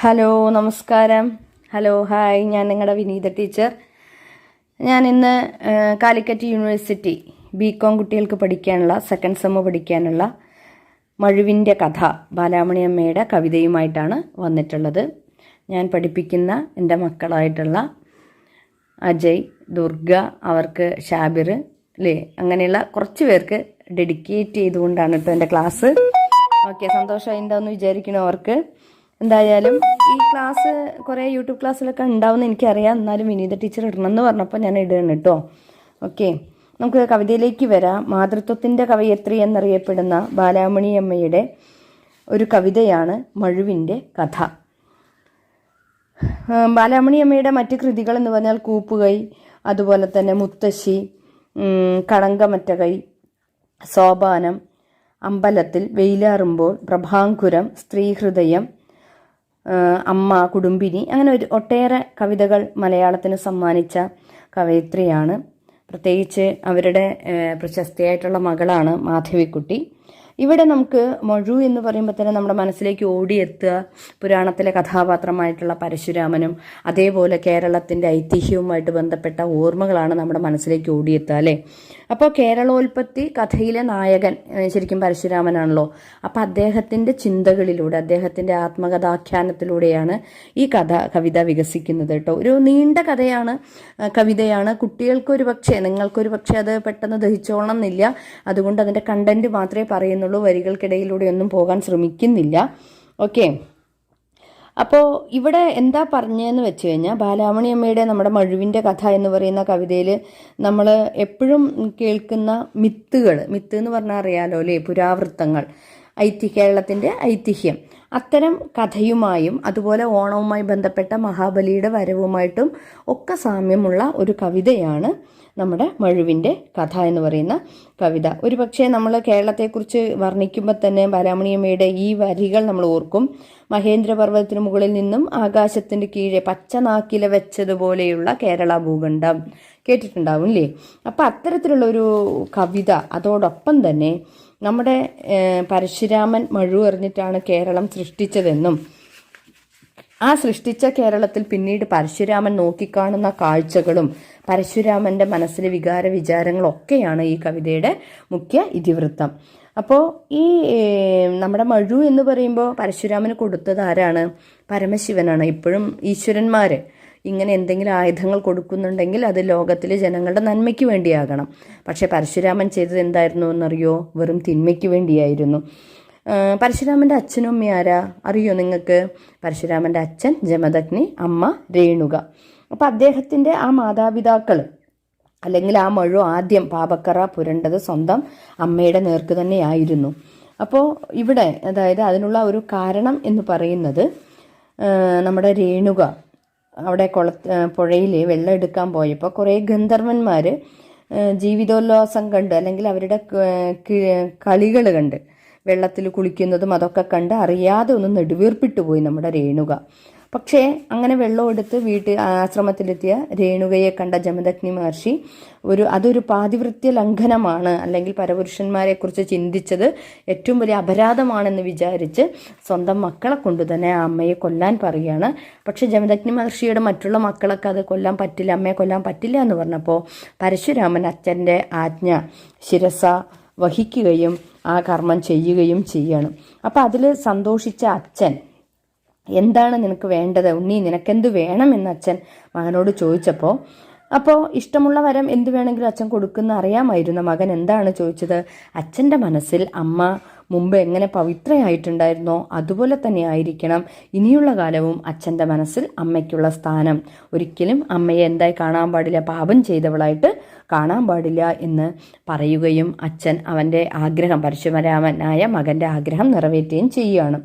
Hello നമസ്കാരം. Hello hi. ഞാൻ നിങ്ങളുടെ വിനീത ടീച്ചർ. ഞാൻ ഇന്ന് കാലിക്കറ്റ് യൂണിവേഴ്സിറ്റി ബി കോം കുട്ടികൾക്ക് പഠിക്കാനുള്ള സെക്കൻഡ് സെമ്മ് പഠിക്കാനുള്ള മഴുവിന്റെ കഥ ബാലാമണി അമ്മയുടെ കവിതയുമായിട്ടാണ് വന്നിട്ടുള്ളത്. ഞാൻ പഠിപ്പിക്കുന്ന എന്റെ മക്കളായിട്ടുള്ള അജയ് ദുർഗ അവർക്ക് ഷാബിർ അല്ലേ അങ്ങനെയുള്ള കുറച്ച് പേർക്ക് ഡെഡിക്കേറ്റ് ചെയ്തുകൊണ്ടാണ് കേട്ടോ എന്റെ ക്ലാസ്. ഓക്കെ സന്തോഷമായി എന്താണെന്ന് വിചാരിക്കണോ അവർക്ക്? എന്തായാലും ഈ ക്ലാസ് കുറേ യൂട്യൂബ് ക്ലാസ്സിലൊക്കെ ഉണ്ടാവുമെന്ന് എനിക്കറിയാം. എന്നാലും വിനീത ടീച്ചർ ഇടണമെന്ന് പറഞ്ഞപ്പോൾ ഞാൻ ഇടുകയാണ് കേട്ടോ ഓക്കെ നമുക്ക് കവിതയിലേക്ക് വരാം. മാതൃത്വത്തിന്റെ കവയത്രി എന്നറിയപ്പെടുന്ന ബാലാമണി അമ്മയുടെ ഒരു കവിതയാണ് മഴുവിന്റെ കഥ. ബാലാമണി അമ്മയുടെ മറ്റ് കൃതികൾ എന്ന് പറഞ്ഞാൽ കൂപ്പുകൈ അതുപോലെ തന്നെ മുത്തശ്ശി കളങ്കമറ്റ കൈ സോപാനം അമ്പലത്തിൽ വെയിലാറുമ്പോൾ പ്രഭാങ്കുരം സ്ത്രീഹൃദയം അമ്മ കുടുംബിനി അങ്ങനെ ഒരു ഒട്ടേറെ കവിതകൾ മലയാളത്തിന് സമ്മാനിച്ച കവയിത്രിയാണ്. പ്രത്യേകിച്ച് അവരുടെ പ്രശസ്തിയായിട്ടുള്ള മകളാണ് മാധവിക്കുട്ടി. ഇവിടെ നമുക്ക് മൊഴു എന്ന് പറയുമ്പോൾ തന്നെ നമ്മുടെ മനസ്സിലേക്ക് ഓടിയെത്തുക. പുരാണത്തിലെ കഥാപാത്രമായിട്ടുള്ള പരശുരാമനും അതേപോലെ കേരളത്തിന്റെ ഐതിഹ്യവുമായിട്ട് ബന്ധപ്പെട്ട ഓർമ്മകളാണ് നമ്മുടെ മനസ്സിലേക്ക് ഓടിയെത്തുക അല്ലേ? അപ്പോൾ കേരളോൽപ്പത്തി കഥയിലെ നായകൻ ശരിക്കും പരശുരാമനാണല്ലോ. അപ്പോൾ അദ്ദേഹത്തിന്റെ ചിന്തകളിലൂടെ അദ്ദേഹത്തിന്റെ ആത്മകഥാഖ്യാനത്തിലൂടെയാണ് ഈ കഥ കവിത വികസിക്കുന്നത് കേട്ടോ. ഒരു നീണ്ട കഥയാണ് കവിതയാണ്. കുട്ടികൾക്കൊരു പക്ഷേ നിങ്ങൾക്കൊരു പക്ഷേ അത് പെട്ടെന്ന് ദഹിച്ചോളണം എന്നില്ല. അതുകൊണ്ട് അതിന്റെ കണ്ടന്റ് മാത്രമേ പറയുന്നുള്ളൂ. വരികൾക്കിടയിലൂടെ ഒന്നും പോകാൻ ശ്രമിക്കുന്നില്ല. ഓക്കെ. അപ്പോൾ ഇവിടെ എന്താ പറഞ്ഞതെന്ന് വെച്ച് കഴിഞ്ഞാൽ ബാലാമണി അമ്മയുടെ നമ്മുടെ മഴുവിന്റെ കഥ എന്ന് പറയുന്ന കവിതയിൽ നമ്മൾ എപ്പോഴും കേൾക്കുന്ന മിത്തുകൾ മിത്ത് എന്ന് പറഞ്ഞാൽ അറിയാലോ അല്ലേ? പുരാവൃത്തങ്ങൾ. ഐതി കേരളത്തിന്റെ ഐതിഹ്യം. അത്തരം കഥയുമായും അതുപോലെ ഓണവുമായി ബന്ധപ്പെട്ട മഹാബലിയുടെ വരവുമായിട്ടും ഒക്കെ സാമ്യമുള്ള ഒരു കവിതയാണ് നമ്മുടെ മഴുവിന്റെ കഥ എന്ന് പറയുന്ന കവിത. ഒരു പക്ഷേ നമ്മൾ കേരളത്തെക്കുറിച്ച് വർണിക്കുമ്പോൾ തന്നെ ബാലാമണിയമ്മയുടെ ഈ വരികൾ നമ്മൾ ഓർക്കും. മഹേന്ദ്രപർവതത്തിന് മുകളിൽ നിന്നും ആകാശത്തിന്റെ കീഴെ പച്ച നാക്കില വെച്ചതുപോലെയുള്ള കേരള ഭൂഖണ്ഡം കേട്ടിട്ടുണ്ടാവും അല്ലേ അപ്പം അത്തരത്തിലുള്ള ഒരു കവിത അതോടൊപ്പം തന്നെ നമ്മുടെ പരശുരാമൻ മഴു എറിഞ്ഞിട്ടാണ് കേരളം സൃഷ്ടിച്ചതെന്നും ആ സൃഷ്ടിച്ച കേരളത്തിൽ പിന്നീട് പരശുരാമൻ നോക്കിക്കാണുന്ന കാഴ്ചകളും പരശുരാമന്റെ മനസ്സിലെ വികാര വിചാരങ്ങളൊക്കെയാണ് ഈ കവിതയുടെ മുഖ്യ ഇതിവൃത്തം. അപ്പോൾ ഈ നമ്മുടെ മഴു എന്ന് പറയുമ്പോൾ പരശുരാമന് കൊടുത്തത് ആരാണ്? പരമശിവനാണ്. ഇപ്പോഴും ഈശ്വരന്മാർ ഇങ്ങനെ എന്തെങ്കിലും ആയുധങ്ങൾ കൊടുക്കുന്നുണ്ടെങ്കിൽ അത് ലോകത്തിലെ ജനങ്ങളുടെ നന്മയ്ക്ക് വേണ്ടിയാകണം. പക്ഷേ പരശുരാമൻ ചെയ്തത് എന്തായിരുന്നു എന്നറിയോ? വെറും തിന്മയ്ക്ക് വേണ്ടിയായിരുന്നു. പരശുരാമന്റെ അച്ഛനും അമ്മയും ആരാ? അറിയോ നിങ്ങൾക്ക്? പരശുരാമന്റെ അച്ഛൻ ജമദഗ്നി അമ്മ രേണുക. അപ്പം അദ്ദേഹത്തിന്റെ ആ മാതാപിതാക്കൾ അല്ലെങ്കിൽ ആ മഴു ആദ്യം പാപക്കറ പുരണ്ടത് സ്വന്തം അമ്മയുടെ നേർക്ക് തന്നെയായിരുന്നു. അപ്പോൾ ഇവിടെ അതായത് അതിനുള്ള ഒരു കാരണം എന്ന് പറയുന്നത് നമ്മുടെ രേണുക അവിടെ കുള പുഴയിൽ വെള്ളം എടുക്കാൻ പോയപ്പോൾ കുറേ ഗന്ധർവന്മാർ ജീവിതോല്ലാസം കണ്ട് അല്ലെങ്കിൽ അവരുടെ കളികൾ കണ്ട് വെള്ളത്തിൽ കുളിക്കുന്നതും അതൊക്കെ കണ്ട് അറിയാതെ ഒന്ന് നെടുവീർപ്പിട്ട് പോയി നമ്മുടെ രേണുക. പക്ഷേ അങ്ങനെ വെള്ളം എടുത്ത് വീട്ടിൽ ആശ്രമത്തിലെത്തിയ രേണുകയെ കണ്ട ജമദഗ്നി മഹർഷി ഒരു അതൊരു പാതിവൃത്യ ലംഘനമാണ് അല്ലെങ്കിൽ പരപുരുഷന്മാരെ കുറിച്ച് ചിന്തിച്ചത് ഏറ്റവും വലിയ അപരാധമാണെന്ന് വിചാരിച്ച് സ്വന്തം മക്കളെ കൊണ്ട് തന്നെ ആ അമ്മയെ കൊല്ലാൻ പറയുകയാണ്. പക്ഷെ ജമദഗ്നി മഹർഷിയുടെ മറ്റുള്ള മക്കളൊക്കെ അത് കൊല്ലാൻ പറ്റില്ല അമ്മയെ കൊല്ലാൻ പറ്റില്ല എന്ന് പറഞ്ഞപ്പോൾ പരശുരാമൻ അച്ഛന്റെ ആജ്ഞ ശിരസ വഹിക്കുകയും ആ കർമ്മം ചെയ്യുകയും ചെയ്യണം. അപ്പം അതിൽ സന്തോഷിച്ച അച്ഛൻ എന്താണ് നിനക്ക് വേണ്ടത്? ഉണ്ണി നിനക്കെന്ത് വേണം? എന്ന് അച്ഛൻ മകനോട് ചോദിച്ചപ്പോൾ അപ്പോൾ ഇഷ്ടമുള്ള വരം എന്ത് വേണമെങ്കിലും അച്ഛൻ കൊടുക്കുന്ന അറിയാമായിരുന്നു. മകൻ എന്താണ് ചോദിച്ചത്? അച്ഛന്റെ മനസ്സിൽ അമ്മ മുമ്പ് എങ്ങനെ പവിത്രയായിട്ടുണ്ടായിരുന്നോ അതുപോലെ തന്നെ ആയിരിക്കണം. ഇനിയുള്ള കാലവും അച്ഛന്റെ മനസ്സിൽ അമ്മയ്ക്കുള്ള സ്ഥാനം. ഒരിക്കലും അമ്മയെ എന്തായി കാണാൻ പാടില്ല പാപം ചെയ്തവളായിട്ട് കാണാൻ പാടില്ല എന്ന് പറയുകയും അച്ഛൻ അവന്റെ ആഗ്രഹം പരശുരാമനായ മകന്റെ ആഗ്രഹം നിറവേറ്റുകയും ചെയ്യുകയാണ്.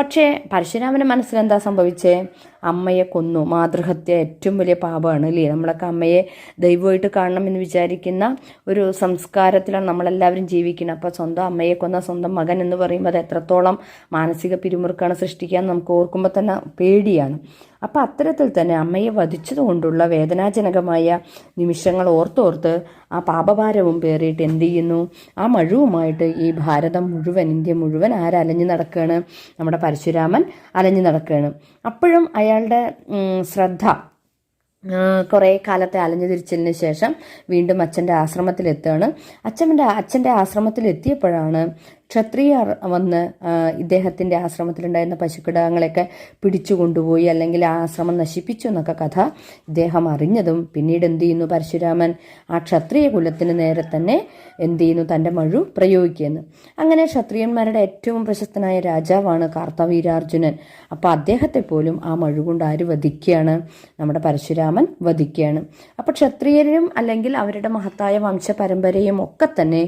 പക്ഷേ പരശുരാമന്റെ മനസ്സിൽ എന്താ സംഭവിച്ചേ? അമ്മയെ കൊന്നു. മാതൃഹത്യ ഏറ്റവും വലിയ പാപമാണ് അല്ലേ? നമ്മളൊക്കെ അമ്മയെ ദൈവമായിട്ട് കാണണം എന്ന് വിചാരിക്കുന്ന ഒരു സംസ്കാരത്തിലാണ് നമ്മളെല്ലാവരും ജീവിക്കുന്നത്. അപ്പോൾ സ്വന്തം അമ്മയെ കൊന്ന സ്വന്തം മകൻ എന്ന് പറയുമ്പോൾ അത് എത്രത്തോളം മാനസിക പിരിമുറുക്കാണ് സൃഷ്ടിക്കാൻ നമുക്ക് ഓർക്കുമ്പോൾ തന്നെ പേടിയാണ്. അപ്പം അത്തരത്തിൽ തന്നെ അമ്മയെ വധിച്ചതുകൊണ്ടുള്ള വേദനാജനകമായ നിമിഷങ്ങൾ ഓർത്തോർത്ത് ആ പാപഭാരവും പേറിയിട്ട് എന്ത് ചെയ്യുന്നു? ആ മഴുവുമായിട്ട് ഈ ഭാരതം മുഴുവൻ ഇന്ത്യ മുഴുവൻ ആരലഞ്ഞു നടക്കുകയാണ് നമ്മുടെ പരശുരാമൻ അലഞ്ഞു നടക്കുകയാണ് അപ്പോഴും അയാളുടെ ശ്രദ്ധ കുറേ കാലത്തെ അലഞ്ഞു തിരിച്ചതിന് ശേഷം വീണ്ടും അച്ഛന്റെ ആശ്രമത്തിലെത്തുകയാണ് അച്ഛന്റെ അച്ഛന്റെ ആശ്രമത്തിലെത്തിയപ്പോഴാണ് ക്ഷത്രിയർ വന്ന് ഇദ്ദേഹത്തിന്റെ ആശ്രമത്തിലുണ്ടായിരുന്ന പശുക്കിടാങ്ങളെയൊക്കെ പിടിച്ചു കൊണ്ടുപോയി അല്ലെങ്കിൽ ആ ആശ്രമം നശിപ്പിച്ചു എന്നൊക്കെ കഥ ഇദ്ദേഹം അറിഞ്ഞതും പിന്നീട് എന്ത് ചെയ്യുന്നു പരശുരാമൻ? ആ ക്ഷത്രിയ കുലത്തിന് നേരെ തന്നെ എന്ത് ചെയ്യുന്നു? തന്റെ മഴു പ്രയോഗിക്കുന്നു. അങ്ങനെ ക്ഷത്രിയന്മാരുടെ ഏറ്റവും പ്രശസ്തനായ രാജാവാണ് കാർത്തവീരാർജുനൻ. അപ്പോൾ അദ്ദേഹത്തെ പോലും ആ മഴു കൊണ്ട് ആര് വധിക്കുകയാണ്? നമ്മുടെ പരശുരാമൻ വധിക്കുകയാണ്. അപ്പോൾ ക്ഷത്രിയരും അല്ലെങ്കിൽ അവരുടെ മഹത്തായ വംശപരമ്പരയും ഒക്കെ തന്നെ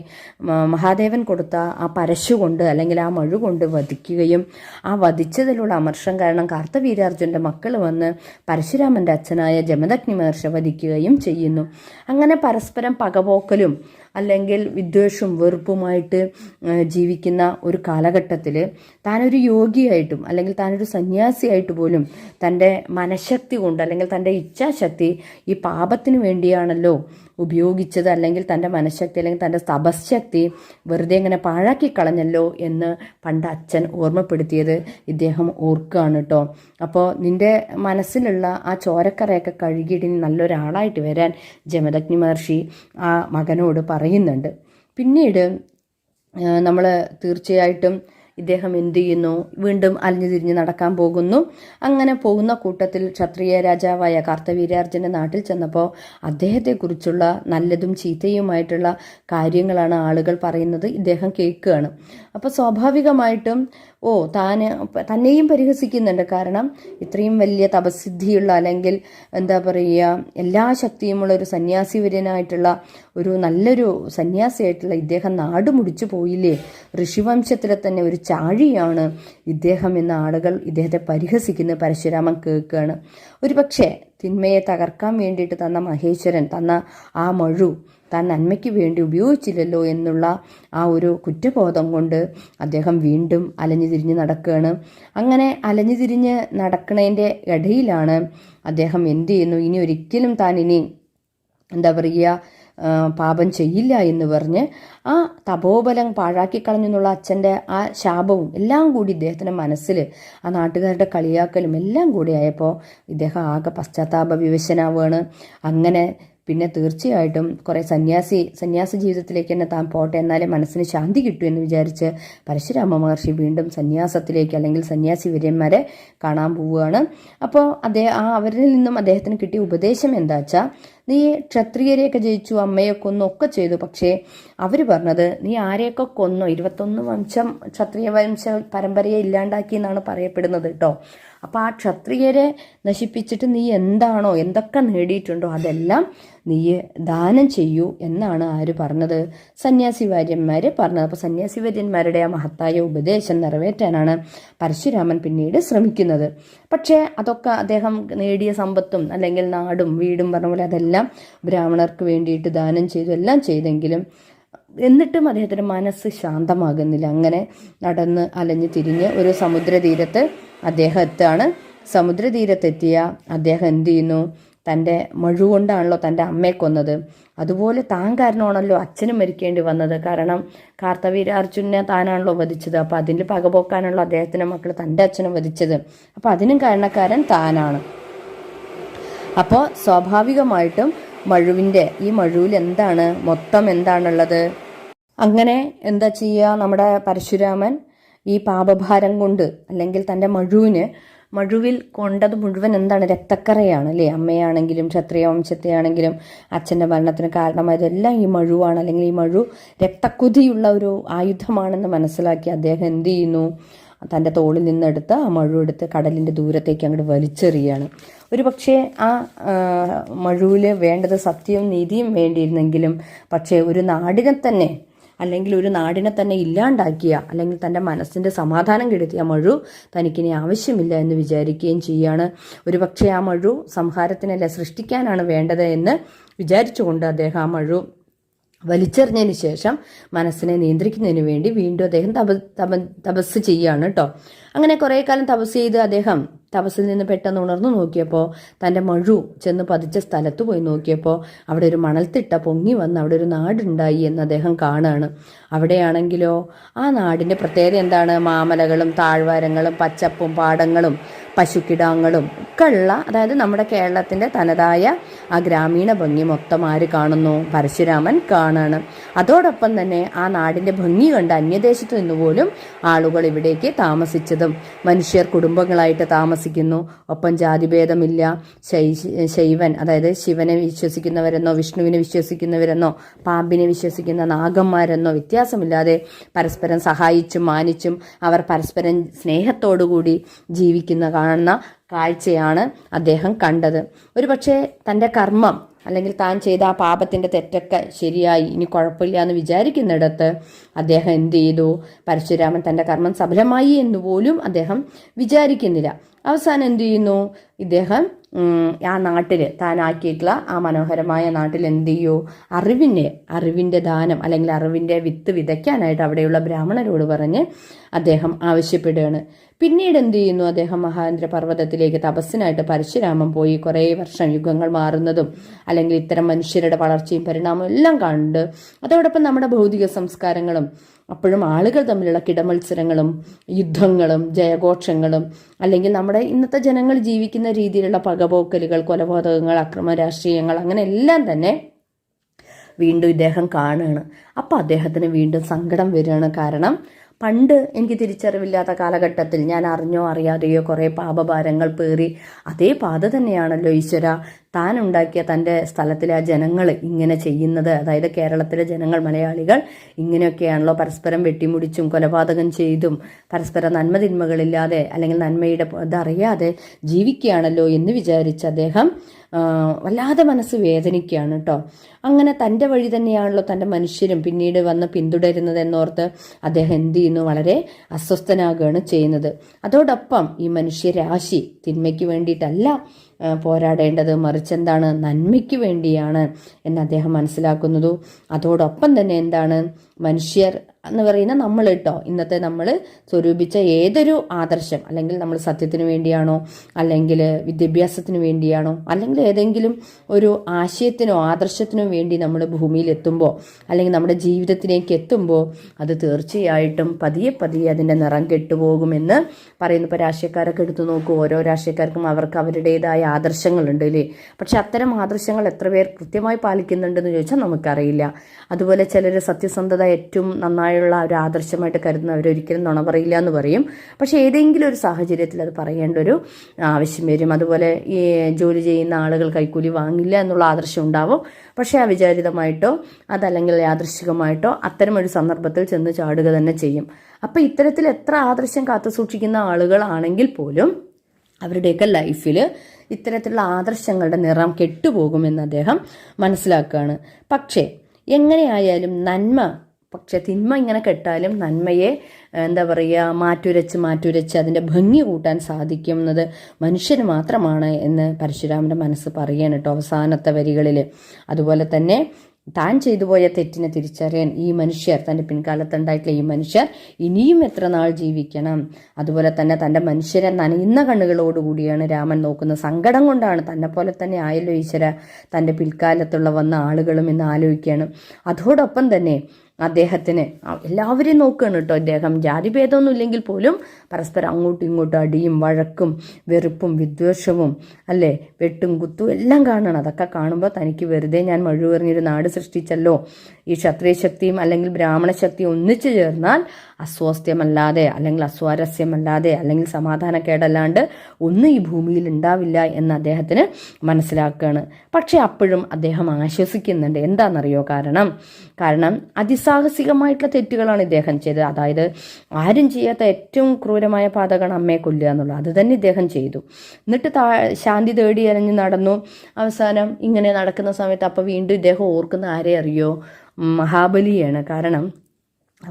മഹാദേവൻ കൊടുത്ത ആ പരശു കൊണ്ട് അല്ലെങ്കിൽ ആ മഴു കൊണ്ട് വധിക്കുകയും ആ വധിച്ചതിലുള്ള അമർഷം കാരണം കാർത്തവീരാർജുന്റെ മക്കൾ വന്ന് പരശുരാമന്റെ അച്ഛനായ ജമദഗ്നി മഹർഷി വധിക്കുകയും ചെയ്യുന്നു. അങ്ങനെ പരസ്പരം പകപോക്കലും അല്ലെങ്കിൽ വിദ്വേഷവും വെറുപ്പുമായിട്ട് ജീവിക്കുന്ന ഒരു കാലഘട്ടത്തിൽ താനൊരു യോഗിയായിട്ടും അല്ലെങ്കിൽ താനൊരു സന്യാസിയായിട്ട് പോലും തന്റെ മനഃശക്തി കൊണ്ട് അല്ലെങ്കിൽ തന്റെ ഇച്ഛാശക്തി ഈ പാപത്തിന് വേണ്ടിയാണല്ലോ ഉപയോഗിച്ചത് അല്ലെങ്കിൽ തന്റെ മനഃശക്തി അല്ലെങ്കിൽ തന്റെ തപശക്തി വെറുതെ ഇങ്ങനെ പാഴാക്കി കളഞ്ഞല്ലോ എന്ന് പണ്ട് അച്ഛൻ ഓർമ്മപ്പെടുത്തിയത് ഇദ്ദേഹം ഓർക്കുകയാണ് കേട്ടോ. അപ്പോൾ നിന്റെ മനസ്സിലുള്ള ആ ചോരക്കറയൊക്കെ കഴുകിയിട്ട് നല്ലൊരാളായിട്ട് വരാൻ ജമദഗ്നി മഹർഷി ആ മകനോട് പറയുന്നുണ്ട്. പിന്നീട് നമ്മൾ തീർച്ചയായിട്ടും ഇദ്ദേഹം എന്തു ചെയ്യുന്നു? വീണ്ടും അലിഞ്ഞു തിരിഞ്ഞ് നടക്കാൻ പോകുന്നു. അങ്ങനെ പോകുന്ന കൂട്ടത്തിൽ ക്ഷത്രിയ രാജാവായ കാർത്തവീര്യാർജുന്റെ നാട്ടിൽ ചെന്നപ്പോൾ അദ്ദേഹത്തെക്കുറിച്ചുള്ള നല്ലതും ചീത്തയുമായിട്ടുള്ള കാര്യങ്ങളാണ് ആളുകൾ പറയുന്നത്. ഇദ്ദേഹം കേൾക്കുകയാണ്. അപ്പോൾ സ്വാഭാവികമായിട്ടും ഓ താന് തന്നെയും പരിഹസിക്കുന്നുണ്ട്. കാരണം ഇത്രയും വലിയ തപസിദ്ധിയുള്ള അല്ലെങ്കിൽ എന്താ പറയുക എല്ലാ ശക്തിയുമുള്ള ഒരു സന്യാസിവര്യനായിട്ടുള്ള ഒരു നല്ലൊരു സന്യാസിയായിട്ടുള്ള ഇദ്ദേഹം നാട് മുടിച്ചു പോയില്ലേ? ഋഷിവംശത്തിലെ തന്നെ ഒരു ചാഴിയാണ് ഇദ്ദേഹം എന്ന ആളുകൾ ഇദ്ദേഹത്തെ പരിഹസിക്കുന്നത്. പരശുരാമൻ കേൾക്കുകയാണ്. ഒരു പക്ഷേ തിന്മയെ തകർക്കാൻ വേണ്ടിയിട്ട് തന്ന മഹേശ്വരൻ തന്ന ആ മഴു താൻ നന്മയ്ക്ക് വേണ്ടി ഉപയോഗിച്ചില്ലല്ലോ എന്നുള്ള ആ ഒരു കുറ്റബോധം കൊണ്ട് അദ്ദേഹം വീണ്ടും അലഞ്ഞു തിരിഞ്ഞ് നടക്കുകയാണ്. അങ്ങനെ അലഞ്ഞു തിരിഞ്ഞ് നടക്കുന്നതിന്റെ ഇടയിലാണ് അദ്ദേഹം എന്ത് ചെയ്യുന്നു? ഇനി ഒരിക്കലും താൻ ഇനി എന്താ പറയുക പാപം ചെയ്യില്ല എന്ന് പറഞ്ഞ് ആ തപോബലം പാഴാക്കി എന്നുള്ള അച്ഛന്റെ ആ ശാപവും എല്ലാം കൂടി ഇദ്ദേഹത്തിന്റെ മനസ്സിൽ ആ നാട്ടുകാരുടെ കളിയാക്കലും എല്ലാം കൂടി ആയപ്പോൾ ഇദ്ദേഹം ആകെ പശ്ചാത്താപ വിവശനാവുകയാണ്. അങ്ങനെ പിന്നെ തീർച്ചയായിട്ടും കുറേ സന്യാസി സന്യാസ ജീവിതത്തിലേക്ക് തന്നെ താൻ പോട്ടെ എന്നാലേ മനസ്സിന് ശാന്തി കിട്ടൂ എന്ന് വിചാരിച്ച് പരശുരാമ മഹർഷി വീണ്ടും സന്യാസത്തിലേക്ക് അല്ലെങ്കിൽ സന്യാസി വര്യന്മാരെ കാണാൻ പോവുകയാണ്. അപ്പോൾ അദ്ദേഹം ആ അവരിൽ നിന്നും അദ്ദേഹത്തിന് കിട്ടിയ ഉപദേശം എന്താ വെച്ചാൽ നീ ക്ഷത്രിയരെയൊക്കെ ജയിച്ചു അമ്മയെ കൊന്നു ഒക്കെ ചെയ്തു. പക്ഷേ അവർ പറഞ്ഞത് നീ ആരെയൊക്കെ കൊന്നു? ഇരുപത്തൊന്ന് വംശം ക്ഷത്രിയ വംശ പരമ്പരയെ ഇല്ലാണ്ടാക്കി എന്നാണ് പറയപ്പെടുന്നത് കേട്ടോ അപ്പോൾ ആ ക്ഷത്രിയരെ നശിപ്പിച്ചിട്ട് നീ എന്താണോ എന്തൊക്കെ നേടിയിട്ടുണ്ടോ അതെല്ലാം നീ ദാനം ചെയ്യൂ എന്നാണ് ആര് പറഞ്ഞത്. സന്യാസി വാര്യന്മാർ പറഞ്ഞത്. അപ്പോൾ സന്യാസി വാര്യന്മാരുടെ ആ മഹത്തായ ഉപദേശം നിറവേറ്റാനാണ് പരശുരാമൻ പിന്നീട് ശ്രമിക്കുന്നത്. പക്ഷേ അതൊക്കെ അദ്ദേഹം നേടിയ സമ്പത്തും അല്ലെങ്കിൽ നാടും വീടും പറഞ്ഞ പോലെ അതെല്ലാം ബ്രാഹ്മണർക്ക് വേണ്ടിയിട്ട് ദാനം ചെയ്തു എല്ലാം ചെയ്തെങ്കിലും എന്നിട്ടും അദ്ദേഹത്തിന്റെ മനസ്സ് ശാന്തമാകുന്നില്ല. അങ്ങനെ നടന്ന് അലഞ്ഞു തിരിഞ്ഞ് ഒരു സമുദ്രതീരത്ത് അദ്ദേഹം എത്താണ്? സമുദ്രതീരത്തെത്തിയ അദ്ദേഹം എന്ത് ചെയ്യുന്നു? തന്റെ മഴുകൊണ്ടാണല്ലോ തന്റെ അമ്മയെ കൊന്നത്. അതുപോലെ താൻ കാരണമാണല്ലോ അച്ഛനും മരിക്കേണ്ടി വന്നത്. കാരണം കാർത്തവീരാർജുനെ താനാണല്ലോ വധിച്ചത്. അപ്പോൾ അതിന്റെ പകപോക്കാണല്ലോ അദ്ദേഹത്തിന്റെ മക്കൾ തന്റെ അച്ഛനെ വധിച്ചത്. അപ്പോൾ അതിനും കാരണക്കാരൻ താനാണ്. അപ്പോൾ സ്വാഭാവികമായിട്ടും മഴുവിന്റെ ഈ മഴുവിൽ എന്താണ്? മൊത്തം എന്താണുള്ളത്? അങ്ങനെ എന്താ ചെയ്യുക നമ്മുടെ പരശുരാമൻ ഈ പാപഭാരം കൊണ്ട് അല്ലെങ്കിൽ തന്റെ മഴുവിന് മഴുവിൽ കൊണ്ടത് മുഴുവൻ എന്താണ്? രക്തക്കറയാണ് അല്ലേ? അമ്മയാണെങ്കിലും ക്ഷത്രിയ വംശത്തെയാണെങ്കിലും അച്ഛന്റെ മരണത്തിന് കാരണമായതെല്ലാം ഈ മഴുവാണ്. അല്ലെങ്കിൽ ഈ മഴു രക്തക്കുതിയുള്ള ഒരു ആയുധമാണെന്ന് മനസ്സിലാക്കി അദ്ദേഹം എന്ത് ചെയ്യുന്നു? തന്റെ തോളിൽ നിന്നെടുത്ത് ആ മഴു എടുത്ത് കടലിന്റെ ദൂരത്തേക്ക് അങ്ങോട്ട് വലിച്ചെറിയാണ് ഒരു പക്ഷേ ആ മഴുവിൽ വേണ്ടത് സത്യവും നീതിയും വേണ്ടിയിരുന്നെങ്കിലും പക്ഷേ ഒരു നാടിനെ തന്നെ അല്ലെങ്കിൽ ഒരു നാടിനെ തന്നെ ഇല്ലാണ്ടാക്കിയ അല്ലെങ്കിൽ തന്റെ മനസ്സിന്റെ സമാധാനം കെടുത്തിയ മഴു തനിക്കിനി ആവശ്യമില്ല എന്ന് വിചാരിക്കുകയും ചെയ്യുകയാണ് ഒരു പക്ഷേ ആ മഴു സംഹാരത്തിനല്ല സൃഷ്ടിക്കാനാണ് വേണ്ടത് എന്ന് വിചാരിച്ചുകൊണ്ട് അദ്ദേഹം ആ മഴു വലിച്ചെറിഞ്ഞതിന് ശേഷം മനസ്സിനെ നിയന്ത്രിക്കുന്നതിന് വേണ്ടി വീണ്ടും അദ്ദേഹം തപ തപ തപസ് ചെയ്യാണ് കേട്ടോ അങ്ങനെ കുറേ കാലം തപസ് ചെയ്ത് അദ്ദേഹം തപസ്സിൽ നിന്ന് പെട്ടെന്ന് ഉണർന്നു നോക്കിയപ്പോൾ തന്റെ മഴു ചെന്ന് പതിച്ച സ്ഥലത്ത് പോയി നോക്കിയപ്പോൾ അവിടെ ഒരു മണൽത്തിട്ട പൊങ്ങി വന്ന് അവിടെ ഒരു നാടുണ്ടായി എന്ന് അദ്ദേഹം കാണുകയാണ് അവിടെയാണെങ്കിലോ ആ നാടിന്റെ പ്രത്യേകത എന്താണ്? മാമലകളും താഴ്വാരങ്ങളും പച്ചപ്പും പാടങ്ങളും പശുക്കിടാങ്ങളും ഒക്കെ ഉള്ള അതായത് നമ്മുടെ കേരളത്തിന്റെ തനതായ ആ ഗ്രാമീണ ഭംഗി മൊത്തം ആര് കാണുന്നു? പരശുരാമൻ കാണാണ്. അതോടൊപ്പം തന്നെ ആ നാടിന്റെ ഭംഗി കണ്ട് അന്യദേശത്തു നിന്ന് പോലും ആളുകൾ ഇവിടേക്ക് താമസിച്ചതും മനുഷ്യർ കുടുംബങ്ങളായിട്ട് താമസിക്കുന്നു. ഒപ്പം ജാതിഭേദമില്ല. ശൈവൻ അതായത് ശിവനെ വിശ്വസിക്കുന്നവരെന്നോ വിഷ്ണുവിനെ വിശ്വസിക്കുന്നവരെന്നോ പാമ്പിനെ വിശ്വസിക്കുന്ന നാഗന്മാരെന്നോ വ്യത്യാസമില്ലാതെ പരസ്പരം സഹായിച്ചും മാനിച്ചും അവർ പരസ്പരം സ്നേഹത്തോടുകൂടി ജീവിക്കുന്ന കാണുന്ന കാഴ്ചയാണ് അദ്ദേഹം കണ്ടത്. ഒരു പക്ഷേ തന്റെ കർമ്മം അല്ലെങ്കിൽ താൻ ചെയ്ത ആ പാപത്തിന്റെ തെറ്റൊക്കെ ശരിയായി. ഇനി കുഴപ്പമില്ല എന്ന് വിചാരിക്കുന്നിടത്ത് അദ്ദേഹം എന്ത് ചെയ്തു? പരശുരാമൻ തന്റെ കർമ്മം സഫലമായി എന്ന് പോലും അദ്ദേഹം വിചാരിക്കുന്നില്ല. അവസാനം എന്ത് ചെയ്യുന്നു? ഇദ്ദേഹം ആ നാട്ടിൽ താനാക്കിയിട്ടുള്ള ആ മനോഹരമായ നാട്ടിൽ എന്ത് ചെയ്യൂ? അറിവിനെ അറിവിന്റെ ദാനം അല്ലെങ്കിൽ അറിവിന്റെ വിത്ത് വിതയ്ക്കാനായിട്ട് അവിടെയുള്ള ബ്രാഹ്മണരോട് പറഞ്ഞ് അദ്ദേഹം ആവശ്യപ്പെടുകയാണ്. പിന്നീട് എന്ത് ചെയ്യുന്നു? അദ്ദേഹം മഹാന്ദ്ര പർവതത്തിലേക്ക് തപസ്സിനായിട്ട് പരശുരാമൻ പോയി കുറേ വർഷം യുഗങ്ങൾ മാറുന്നതും അല്ലെങ്കിൽ ഇത്തരം മനുഷ്യരുടെ വളർച്ചയും പരിണാമവും എല്ലാം കണ്ട് അതോടൊപ്പം നമ്മുടെ ഭൗതിക സംസ്കാരങ്ങളും അപ്പോഴും ആളുകൾ തമ്മിലുള്ള കിടമത്സരങ്ങളും യുദ്ധങ്ങളും ജയഘോഷങ്ങളും അല്ലെങ്കിൽ നമ്മുടെ ഇന്നത്തെ ജനങ്ങൾ ജീവിക്കുന്ന രീതിയിലുള്ള പകപോക്കലുകൾ കൊലപാതകങ്ങൾ അക്രമ രാഷ്ട്രീയങ്ങൾ അങ്ങനെ എല്ലാം തന്നെ വീണ്ടും ഇദ്ദേഹം കാണുകയാണ്. അപ്പോൾ അദ്ദേഹത്തിന് വീണ്ടും സങ്കടം വരികയാണ് കാരണം പണ്ട് എനിക്ക് തിരിച്ചറിവില്ലാത്ത കാലഘട്ടത്തിൽ ഞാൻ അറിഞ്ഞോ അറിയാതെയോ കുറേ പാപഭാരങ്ങൾ പേറി അതേ പാത തന്നെയാണല്ലോ ഈശ്വര. താൻ ഉണ്ടാക്കിയ തന്റെ സ്ഥലത്തിലെ ആ ജനങ്ങൾ ഇങ്ങനെ ചെയ്യുന്നത് അതായത് കേരളത്തിലെ ജനങ്ങൾ മലയാളികൾ ഇങ്ങനെയൊക്കെയാണല്ലോ പരസ്പരം വെട്ടിമുടിച്ചും കൊലപാതകം ചെയ്തും പരസ്പരം നന്മ തിന്മകളില്ലാതെ അല്ലെങ്കിൽ നന്മയുടെ ഇതറിയാതെ ജീവിക്കുകയാണല്ലോ എന്ന് വിചാരിച്ച് അദ്ദേഹം വല്ലാതെ മനസ്സ് വേദനിക്കുകയാണ് കേട്ടോ അങ്ങനെ തന്റെ വഴി തന്നെയാണല്ലോ തന്റെ മനുഷ്യരും പിന്നീട് വന്ന് പിന്തുടരുന്നത് എന്നോർത്ത് അദ്ദേഹം എന്ത് ചെയ്യുന്നു? വളരെ അസ്വസ്ഥനാകുകയാണ് ചെയ്യുന്നത്. അതോടൊപ്പം ഈ മനുഷ്യരാശി തിന്മയ്ക്ക് വേണ്ടിയിട്ടല്ല പോരാടേണ്ടത് മറിച്ച് എന്താണ് നന്മയ്ക്ക് വേണ്ടിയാണ് എന്ന് അദ്ദേഹം മനസ്സിലാക്കുന്നതു അതോടൊപ്പം തന്നെ എന്താണ്? മനുഷ്യർ എന്ന് പറയുന്ന നമ്മൾ കേട്ടോ. ഇന്നത്തെ നമ്മൾ സ്വരൂപിച്ച ഏതൊരു ആദർശം അല്ലെങ്കിൽ നമ്മൾ സത്യത്തിന് വേണ്ടിയാണോ അല്ലെങ്കിൽ വിദ്യാഭ്യാസത്തിന് വേണ്ടിയാണോ അല്ലെങ്കിൽ ഏതെങ്കിലും ഒരു ആശയത്തിനോ ആദർശത്തിനോ വേണ്ടി നമ്മൾ ഭൂമിയിൽ എത്തുമ്പോൾ അല്ലെങ്കിൽ നമ്മുടെ ജീവിതത്തിലേക്ക് എത്തുമ്പോൾ അത് തീർച്ചയായിട്ടും പതിയെ പതിയെ അതിന്റെ നിറം കെട്ടുപോകുമെന്ന് പറയുന്ന. ഇപ്പോൾ രാഷ്ട്രീയക്കാരൊക്കെ എടുത്തു നോക്കും. ഓരോ രാഷ്ട്രീയക്കാർക്കും അവർക്ക് അവരുടേതായ ആദർശങ്ങളുണ്ട് അല്ലേ? പക്ഷെ അത്തരം ആദർശങ്ങൾ എത്ര പേർ കൃത്യമായി പാലിക്കുന്നുണ്ടെന്ന് ചോദിച്ചാൽ നമുക്കറിയില്ല. അതുപോലെ ചിലർ സത്യസന്ധത ഏറ്റവും നന്നായുള്ള ഒരു ആദർശമായിട്ട് കരുതുന്നവർ ഒരിക്കലും നുണ പറയില്ല എന്ന് പറയും. പക്ഷേ ഏതെങ്കിലും ഒരു സാഹചര്യത്തിൽ അത് പറയേണ്ട ഒരു ആവശ്യം വരും. അതുപോലെ ഈ ജോലി ചെയ്യുന്ന ആളുകൾ കൈക്കൂലി വാങ്ങില്ല എന്നുള്ള ആദർശം ഉണ്ടാവും. പക്ഷേ അവിചാരിതമായിട്ടോ അതല്ലെങ്കിൽ യാദൃശികമായിട്ടോ അത്തരം ഒരു സന്ദർഭത്തിൽ ചെന്ന് ചാടുക തന്നെ ചെയ്യും. അപ്പോൾ ഇത്തരത്തിൽ എത്ര ആദർശം കാത്തു സൂക്ഷിക്കുന്ന ആളുകളാണെങ്കിൽ പോലും അവരുടെയൊക്കെ ലൈഫിൽ ഇത്തരത്തിലുള്ള ആദർശങ്ങളുടെ നിറം കെട്ടുപോകുമെന്ന് അദ്ദേഹം മനസ്സിലാക്കുകയാണ്. പക്ഷേ എങ്ങനെയായാലും നന്മ പക്ഷെ തിന്മ ഇങ്ങനെ കെട്ടാലും നന്മയെ എന്താ പറയുക മാറ്റുരച്ച് മാറ്റുരച്ച് അതിന്റെ ഭംഗി കൂട്ടാൻ സാധിക്കുന്നത് മനുഷ്യന് മാത്രമാണ് എന്ന് പരശുരാമന്റെ മനസ്സ് പറയാണ് കേട്ടോ അവസാനത്തെ വരികളിൽ. അതുപോലെ തന്നെ താൻ ചെയ്തു പോയ തെറ്റിനെ തിരിച്ചറിയാൻ ഈ മനുഷ്യർ തന്റെ പിൻകാലത്തുണ്ടായിട്ടുള്ള ഈ മനുഷ്യർ ഇനിയും എത്ര നാൾ ജീവിക്കണം? അതുപോലെ തന്നെ തന്റെ മനുഷ്യരെ നനയുന്ന കണ്ണുകളോടുകൂടിയാണ് രാമൻ നോക്കുന്നത് സങ്കടം കൊണ്ടാണ് തന്നെ പോലെ തന്നെ ആയല്ലോ ഈശ്വര തന്റെ പിൽക്കാലത്തുള്ള വന്ന ആളുകളും എന്ന് ആലോചിക്കുകയാണ്. അതോടൊപ്പം തന്നെ അദ്ദേഹത്തിന്. എല്ലാവരെയും നോക്കുകയാണ് കേട്ടോ അദ്ദേഹം ജാതിഭേദമൊന്നും ഇല്ലെങ്കിൽ പോലും പരസ്പരം അങ്ങോട്ടും ഇങ്ങോട്ടും അടിയും വഴക്കും വെറുപ്പും വിദ്വേഷവും അല്ലേ വെട്ടും കുത്തും എല്ലാം കാണണം. അതൊക്കെ കാണുമ്പോൾ തനിക്ക് വെറുതെ ഞാൻ മഴുവെറിഞ്ഞൊരു നാട് സൃഷ്ടിച്ചല്ലോ. ഈ ക്ഷത്രിയ ശക്തിയും അല്ലെങ്കിൽ ബ്രാഹ്മണ ശക്തിയും ഒന്നിച്ചു ചേർന്നാൽ അസ്വാസ്ഥ്യമല്ലാതെ അല്ലെങ്കിൽ അസ്വാരസ്യമല്ലാതെ അല്ലെങ്കിൽ സമാധാനക്കേടല്ലാണ്ട് ഒന്നും ഈ ഭൂമിയിൽ ഉണ്ടാവില്ല എന്ന് അദ്ദേഹത്തിന് മനസ്സിലാക്കുകയാണ് പക്ഷേ അപ്പോഴും അദ്ദേഹം ആശ്വസിക്കുന്നുണ്ട്. എന്താണെന്നറിയോ കാരണം? കാരണം അതിസാഹസികമായിട്ടുള്ള തെറ്റുകളാണ് ഇദ്ദേഹം ചെയ്തത്. അതായത് ആരും ചെയ്യാത്ത ഏറ്റവും ക്രൂരമായ പാതകമാണ് അമ്മയെ കൊല്ലുക എന്നുള്ളത്. അത് തന്നെ ഇദ്ദേഹം ചെയ്തു. എന്നിട്ട് താ ശാന്തി തേടി അലഞ്ഞ് നടന്നു. അവസാനം ഇങ്ങനെ നടക്കുന്ന സമയത്ത് അപ്പോൾ വീണ്ടും ഇദ്ദേഹം ഓർക്കുന്ന ആരെ അറിയോ? മഹാബലിയാണ്. കാരണം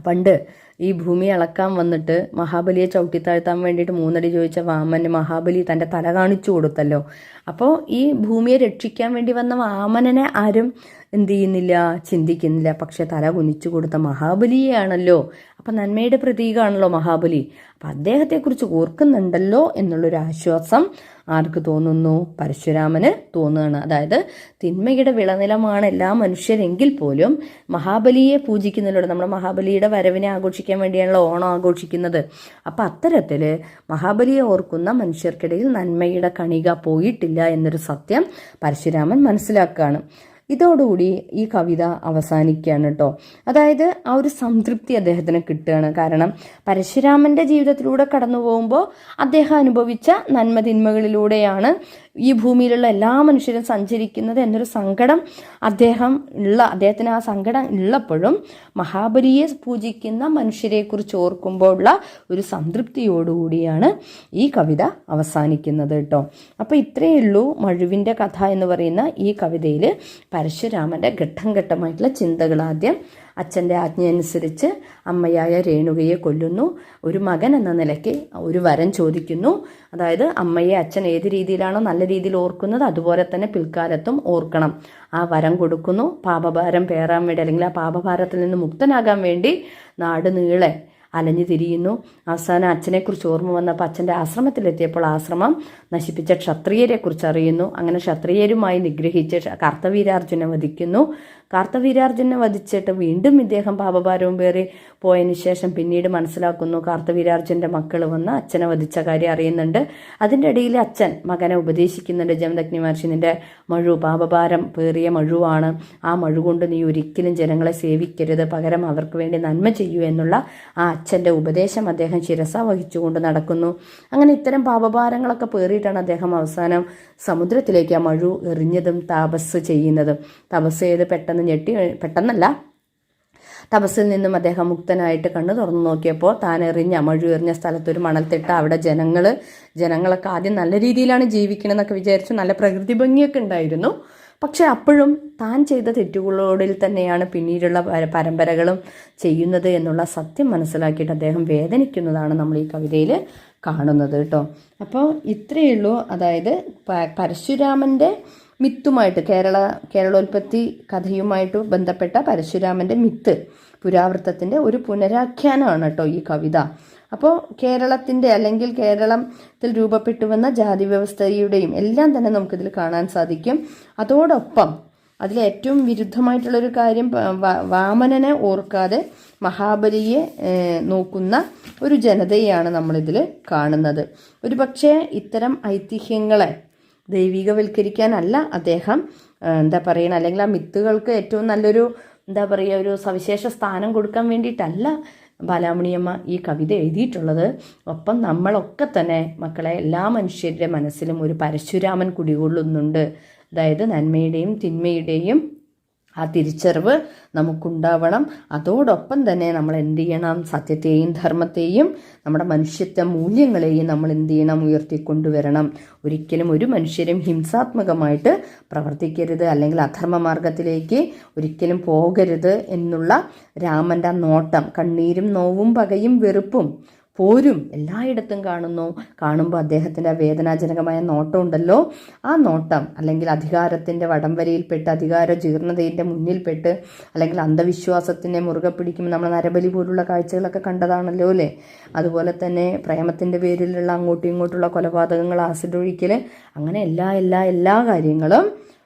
പണ്ട് ഈ ഭൂമി അളക്കാൻ വന്നിട്ട് മഹാബലിയെ ചവിട്ടിത്താഴ്ത്താൻ വേണ്ടിയിട്ട് മൂന്നടി ചോദിച്ച വാമന് മഹാബലി തന്റെ തല കാണിച്ചു കൊടുത്തല്ലോ. അപ്പോൾ ഈ ഭൂമിയെ രക്ഷിക്കാൻ വേണ്ടി വന്ന വാമനനെ ആരും എന്ത് ചെയ്യുന്നില്ല ചിന്തിക്കുന്നില്ല. പക്ഷെ തല കുനിച്ചു കൊടുത്ത മഹാബലിയെയാണല്ലോ അപ്പം നന്മയുടെ പ്രതീകമാണല്ലോ മഹാബലി. അപ്പം അദ്ദേഹത്തെക്കുറിച്ച് ഓർക്കുന്നുണ്ടല്ലോ എന്നുള്ളൊരു ആശ്വാസം ആർക്ക് തോന്നുന്നു? പരശുരാമന് തോന്നുകയാണ്. അതായത് തിന്മയുടെ വിളനിലമാണ് എല്ലാ മനുഷ്യരെങ്കിൽ പോലും മഹാബലിയെ പൂജിക്കുന്നതിലൂടെ നമ്മുടെ മഹാബലിയുടെ വരവിനെ ആഘോഷിക്കാൻ വേണ്ടിയാണല്ലോ ഓണം ആഘോഷിക്കുന്നത്. അപ്പം അത്തരത്തിൽ മഹാബലിയെ ഓർക്കുന്ന മനുഷ്യർക്കിടയിൽ നന്മയുടെ കണിക പോയിട്ടില്ല എന്നൊരു സത്യം പരശുരാമൻ മനസ്സിലാക്കുകയാണ്. ഇതോടുകൂടി ഈ കവിത അവസാനിക്കുകയാണ് കേട്ടോ. അതായത് ആ ഒരു സംതൃപ്തി അദ്ദേഹത്തിന് കിട്ടുകയാണ്. കാരണം പരശുരാമന്റെ ജീവിതത്തിലൂടെ കടന്നു പോകുമ്പോൾ അദ്ദേഹം അനുഭവിച്ച നന്മ തിന്മകളിലൂടെയാണ് ഈ ഭൂമിയിലുള്ള എല്ലാ മനുഷ്യരും സഞ്ചരിക്കുന്നത് എന്നൊരു സങ്കടം അദ്ദേഹം ഉള്ള അദ്ദേഹത്തിന് ആ സങ്കടം ഉള്ളപ്പോഴും മഹാബലിയെ പൂജിക്കുന്ന മനുഷ്യരെക്കുറിച്ച് ഓർക്കുമ്പോൾ ഉള്ള ഒരു സംതൃപ്തിയോടുകൂടിയാണ് ഈ കവിത അവസാനിക്കുന്നത് കേട്ടോ. അപ്പോൾ ഇത്രയേ ഉള്ളൂ മഴുവിന്റെ കഥ എന്ന് പറയുന്ന ഈ കവിതയിൽ പരശുരാമന്റെ ഘട്ടം ഘട്ടമായിട്ടുള്ള ചിന്തകൾ ആദ്യം അച്ഛന്റെ ആജ്ഞയനുസരിച്ച് അമ്മയായ രേണുകയെ കൊല്ലുന്നു. ഒരു മകൻ എന്ന നിലയ്ക്ക് ഒരു വരം ചോദിക്കുന്നു. അതായത് അമ്മയെ അച്ഛൻ ഏത് രീതിയിലാണോ നല്ല രീതിയിൽ ഓർക്കുന്നത് അതുപോലെ തന്നെ പിൽക്കാലത്തും ഓർക്കണം. ആ വരം കൊടുക്കുന്നു. പാപഭാരം പേറാൻ വേണ്ടി അല്ലെങ്കിൽ ആ പാപഭാരത്തിൽ നിന്ന് മുക്തനാകാൻ വേണ്ടി നാട് നീളെ അലഞ്ഞു തിരിയുന്നു. അവസാനം അച്ഛനെക്കുറിച്ച് ഓർമ്മ വന്നപ്പോൾ അച്ഛന്റെ ആശ്രമത്തിലെത്തിയപ്പോൾ ആശ്രമം നശിപ്പിച്ച ക്ഷത്രിയരെക്കുറിച്ച് അറിയുന്നു. അങ്ങനെ ക്ഷത്രിയരുമായി നിഗ്രഹിച്ച് കാർത്തവീരാർജുനെ വധിക്കുന്നു. കാർത്തവീരാർജുനെ വധിച്ചിട്ട് വീണ്ടും ഇദ്ദേഹം പാപഭാരവും പേറി പോയതിന് ശേഷം പിന്നീട് മനസ്സിലാക്കുന്നു കാർത്തവീരാർജുന്റെ മക്കൾ വന്ന് അച്ഛനെ വധിച്ച കാര്യം അറിയുന്നുണ്ട്. അതിന്റെ ഇടയിൽ അച്ഛൻ മകനെ ഉപദേശിക്കുന്നുണ്ട്. ജമദഗ്നി മഹർഷി നിന്റെ മഴു പാപഭാരം പേറിയ മഴുവാണ്. ആ മഴു കൊണ്ട് നീ ഒരിക്കലും ജനങ്ങളെ സേവിക്കരുത്. പകരം അവർക്ക് വേണ്ടി നന്മ ചെയ്യൂ എന്നുള്ള ആ അച്ഛന്റെ ഉപദേശം അദ്ദേഹം ശിരസ വഹിച്ചുകൊണ്ട് നടക്കുന്നു. അങ്ങനെ ഇത്തരം പാപഭാരങ്ങളൊക്കെ പേറിയിട്ടാണ് അദ്ദേഹം അവസാനം സമുദ്രത്തിലേക്ക് ആ മഴു എറിഞ്ഞതും തപസ് ചെയ്യുന്നതും. തപസ് ചെയ്ത് പെട്ടെന്ന് ഞെട്ടി പെട്ടെന്നല്ല തപസ്സിൽ നിന്നും അദ്ദേഹം മുക്തനായിട്ട് കണ്ണു തുറന്നു നോക്കിയപ്പോൾ താൻ എറിഞ്ഞ മഴു എറിഞ്ഞ സ്ഥലത്ത് ഒരു മണൽത്തിട്ട അവിടെ ജനങ്ങൾ ജനങ്ങളൊക്കെ ആദ്യം നല്ല രീതിയിലാണ് ജീവിക്കണമെന്നൊക്കെ വിചാരിച്ചു. നല്ല പ്രകൃതി ഭംഗിയൊക്കെ ഉണ്ടായിരുന്നു. പക്ഷെ അപ്പോഴും താൻ ചെയ്ത തെറ്റുകളോടിൽ തന്നെയാണ് പിന്നീടുള്ള പര- പരമ്പരകളും ചെയ്യുന്നത് എന്നുള്ള സത്യം മനസ്സിലാക്കിയിട്ട് അദ്ദേഹം വേദനിക്കുന്നതാണ് നമ്മൾ ഈ കവിതയിൽ കാണുന്നത് കേട്ടോ. അപ്പോൾ ഇത്രയേ ഉള്ളൂ. അതായത് പരശുരാമന്റെ മിത്തുമായിട്ട് കേരള കേരളോൽപ്പത്തി കഥയുമായിട്ട് ബന്ധപ്പെട്ട പരശുരാമന്റെ മിത്ത് പുരാവൃത്തത്തിന്റെ ഒരു പുനരാഖ്യാനമാണ് കേട്ടോ ഈ കവിത. അപ്പോൾ കേരളത്തിന്റെ അല്ലെങ്കിൽ കേരളത്തിൽ രൂപപ്പെട്ടു വന്ന ജാതി വ്യവസ്ഥയുടെയും എല്ലാം തന്നെ നമുക്കിതിൽ കാണാൻ സാധിക്കും. അതോടൊപ്പം അതിൽ ഏറ്റവും വിരുദ്ധമായിട്ടുള്ളൊരു കാര്യം വാമനനെ ഓർക്കാതെ മഹാബലിയെ നോക്കുന്ന ഒരു ജനതയാണ് നമ്മളിതിൽ കാണുന്നത്. ഒരു പക്ഷേ ഇത്തരം ഐതിഹ്യങ്ങളെ ദൈവികവൽക്കരിക്കാനല്ല അദ്ദേഹം എന്താ പറയണ അല്ലെങ്കിൽ ആ മിത്തുകൾക്ക് ഏറ്റവും നല്ലൊരു എന്താ പറയുക ഒരു സവിശേഷ സ്ഥാനം കൊടുക്കാൻ വേണ്ടിയിട്ടല്ല ബാലാമണിയമ്മ ഈ കവിത എഴുതിയിട്ടുള്ളത്. ഒപ്പം നമ്മളൊക്കെ തന്നെ മക്കളെ എല്ലാ മനുഷ്യരുടെ മനസ്സിലും ഒരു പരശുരാമൻ കുടികൊള്ളുന്നുണ്ട്. അതായത് നന്മയുടെയും തിന്മയുടെയും ആ തിരിച്ചറിവ് നമുക്കുണ്ടാവണം. അതോടൊപ്പം തന്നെ നമ്മൾ എന്ത് ചെയ്യണം? സത്യത്തെയും ധർമ്മത്തെയും നമ്മുടെ മനുഷ്യത്വ മൂല്യങ്ങളെയും നമ്മൾ എന്ത് ചെയ്യണം? ഉയർത്തിക്കൊണ്ടുവരണം. ഒരിക്കലും ഒരു മനുഷ്യരും ഹിംസാത്മകമായിട്ട് പ്രവർത്തിക്കരുത്. അല്ലെങ്കിൽ അധർമ്മ മാർഗത്തിലേക്ക് ഒരിക്കലും പോകരുത് എന്നുള്ള രാമന്റെ നോട്ടം. കണ്ണീരും നോവും പകയും വെറുപ്പും പോരും. എല്ലായിടത്തും കാണുന്നു. കാണുമ്പോൾ അദ്ദേഹത്തിന്റെ വേദനാജനകമായ നോട്ടം ഉണ്ടല്ലോ ആ നോട്ടം അല്ലെങ്കിൽ അധികാരത്തിന്റെ വടംവലിയിൽപ്പെട്ട് അധികാര ജീർണതയിന്റെ മുന്നിൽപ്പെട്ട് അല്ലെങ്കിൽ അന്ധവിശ്വാസത്തിനെ മുറുകെ പിടിക്കുമ്പോൾ നമ്മൾ നരബലി പോലുള്ള കാഴ്ചകളൊക്കെ കണ്ടതാണല്ലോ അല്ലേ? അതുപോലെ തന്നെ പ്രേമത്തിന്റെ പേരിലുള്ള അങ്ങോട്ടും ഇങ്ങോട്ടുള്ള കൊലപാതകങ്ങൾ ആസിഡ് ഒഴിക്കൽ അങ്ങനെ എല്ലാ എല്ലാ എല്ലാ കാര്യങ്ങളും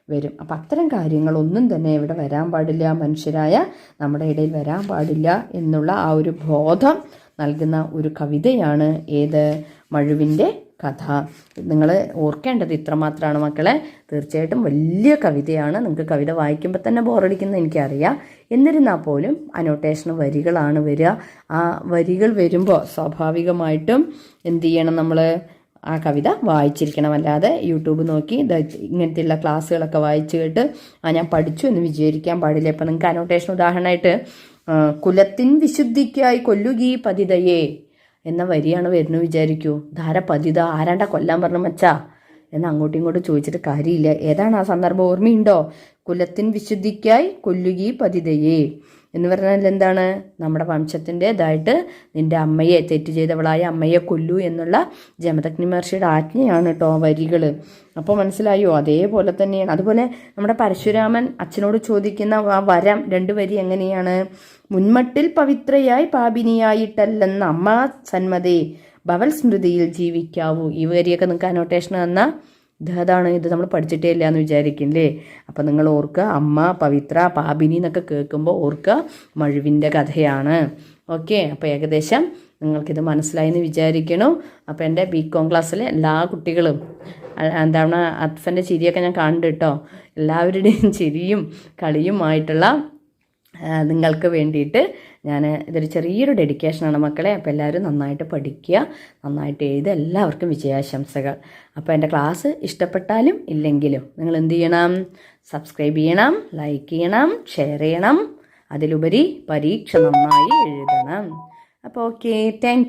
വരും. അപ്പം അത്തരം കാര്യങ്ങളൊന്നും തന്നെ ഇവിടെ വരാൻ പാടില്ല. മനുഷ്യരായ നമ്മുടെ ഇടയിൽ വരാൻ പാടില്ല എന്നുള്ള ആ ഒരു ബോധം നൽകുന്ന ഒരു കവിതയാണ് ഏത് മഴുവിന്റെ കഥ. നിങ്ങൾ ഓർക്കേണ്ടത് ഇത്രമാത്രമാണ് മക്കളെ. തീർച്ചയായിട്ടും വലിയ കവിതയാണ്. നിങ്ങൾക്ക് കവിത വായിക്കുമ്പോൾ തന്നെ ബോറടിക്കുന്നത് എനിക്കറിയാം. എന്നിരുന്നാൽ പോലും അനോട്ടേഷൻ വരികളാണ് വരിക. ആ വരികൾ വരുമ്പോൾ സ്വാഭാവികമായിട്ടും എന്ത് ചെയ്യണം നമ്മൾ ആ കവിത വായിച്ചിരിക്കണം. അല്ലാതെ യൂട്യൂബ് നോക്കി ഇങ്ങനത്തെയുള്ള ക്ലാസ്സുകളൊക്കെ വായിച്ചു കേട്ട് ആ ഞാൻ പഠിച്ചു എന്ന് വിചാരിക്കാൻ പാടില്ല. ഇപ്പം നിങ്ങൾക്ക് അനോട്ടേഷൻ ഉദാഹരണമായിട്ട് കുലത്തിൻ വിശുദ്ധിക്കായി കൊല്ലുകീ പതിതയെ എന്ന വരിയാണ് വരുന്നു വിചാരിക്കൂ. ധാര പതിത? ആരാണ്ട കൊല്ലാൻ പറഞ്ഞു മച്ചാ? എന്ന് അങ്ങോട്ടും ഇങ്ങോട്ടും ചോദിച്ചിട്ട് കാര്യമില്ല. ഏതാണ് ആ സന്ദർഭം? ഓർമ്മയുണ്ടോ? കുലത്തിൻ വിശുദ്ധിക്കായി കൊല്ലുകീ പതിതയെ എന്ന് പറഞ്ഞാൽ എന്താണ്? നമ്മുടെ വംശത്തിന്റെ ഇതായിട്ട് നിന്റെ അമ്മയെ തെറ്റ് ചെയ്തവളായ അമ്മയെ കൊല്ലു എന്നുള്ള ജമദഗ്നി മഹർഷിയുടെ ആജ്ഞയാണ് കേട്ടോ വരികൾ. അപ്പോൾ മനസ്സിലായോ? അതേപോലെ തന്നെയാണ്. അതുപോലെ നമ്മുടെ പരശുരാമൻ അച്ഛനോട് ചോദിക്കുന്ന ആ വരം രണ്ട് വരി എങ്ങനെയാണ്? മുൻമട്ടിൽ പവിത്രയായി പാപിനിയായിട്ടല്ലെന്ന അമ്മ സന്മതേ ഭവൽ സ്മൃതിയിൽ ജീവിക്കാവൂ. ഈ വരിയൊക്കെ നിങ്ങൾക്ക് അനോട്ടേഷൻ തന്ന? ഇതാണ് ഇത് നമ്മൾ പഠിച്ചിട്ടേ ഇല്ല എന്ന് വിചാരിക്കില്ലേ? അപ്പം നിങ്ങൾ ഓർക്കുക അമ്മ പവിത്ര പാപിനി എന്നൊക്കെ കേൾക്കുമ്പോൾ ഓർക്കുക മഴുവിന്റെ കഥയാണ്. ഓക്കെ അപ്പോൾ ഏകദേശം നിങ്ങൾക്കിത് മനസ്സിലായി എന്ന് വിചാരിക്കണു. അപ്പോൾ എന്റെ ബി കോം ക്ലാസ്സിലെ എല്ലാ കുട്ടികളും എന്താണ് അത്ഫന്റെ ചിരിയൊക്കെ ഞാൻ കണ്ടിട്ടോ എല്ലാവരുടെയും ചിരിയും കളിയുമായിട്ടുള്ള നിങ്ങൾക്ക് വേണ്ടിയിട്ട് ഞാൻ ഇതൊരു ചെറിയൊരു ഡെഡിക്കേഷനാണ് മക്കളെ. അപ്പോൾ എല്ലാവരും നന്നായിട്ട് പഠിക്കുക നന്നായിട്ട് എഴുതുക. എല്ലാവർക്കും വിജയാശംസകൾ. അപ്പോൾ എന്റെ ക്ലാസ് ഇഷ്ടപ്പെട്ടാലും ഇല്ലെങ്കിലും നിങ്ങൾ എന്ത് ചെയ്യണം? സബ്സ്ക്രൈബ് ചെയ്യണം ലൈക്ക് ചെയ്യണം ഷെയർ ചെയ്യണം. അതിലുപരി പരീക്ഷ നന്നായി എഴുതണം. അപ്പോൾ ഓക്കെ താങ്ക്